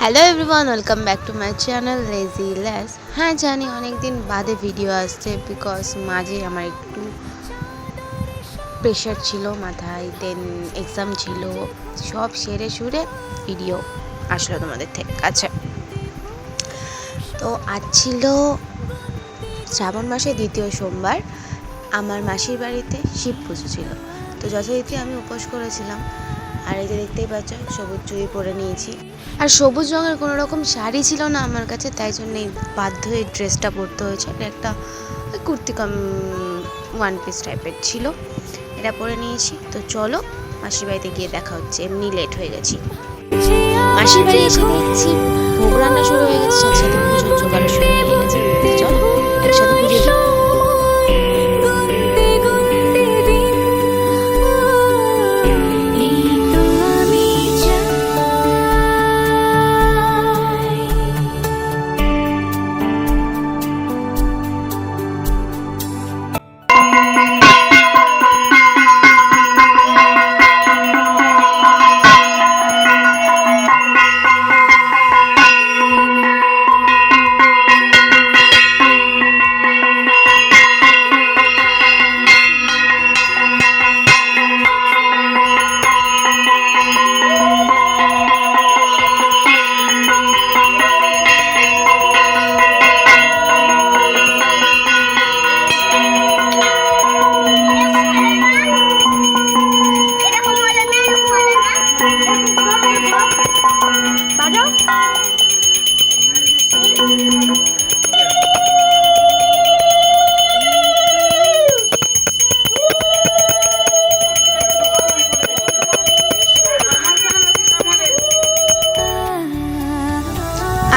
Hello everyone welcome back to my channel lazy less হ্যাঁ জানি অনেক দিন বাদে ভিডিও আসছে বিকজ মাঝে আমার একটু প্রেশার ছিল মাথায় দেন এক্সাম ছিল, সব সেরে সুরে ভিডিও আসলো তোমাদের থেকে কাছে। তো আজ ছিল শ্রাবণ মাসের দ্বিতীয় সোমবার, আমার মাসির বাড়িতে শিব পুজো ছিল। তো যথারীতি আমি উপোস করেছিলাম। আর এই যে দেখতেই পাচ্ছ, সবুজ চুড়ি পরে নিয়েছি। আর সবুজ রঙের কোনো রকম শাড়ি ছিল না আমার কাছে, তাই জন্য বাধ্য হয়ে ড্রেসটা পরতে হয়েছে। এটা একটা কুর্তি কম ওয়ান পিস টাইপের ছিল। এটা পরে নিয়েছি। তো চলো, মাসির বাড়িতে গিয়ে দেখা হচ্ছে। এমনি লেট হয়ে গেছি। মাসির বাড়ি এসে দেখছি, ভোগ রান্না শুরু হয়ে গেছে।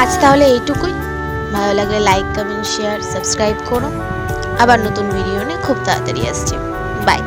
আজ তাহলে এইটুকুই। ভালো লাগলে লাইক কমেন্ট শেয়ার সাবস্ক্রাইব করো। আবার নতুন ভিডিও নিয়ে খুব তাড়াতাড়ি আসছে। বাই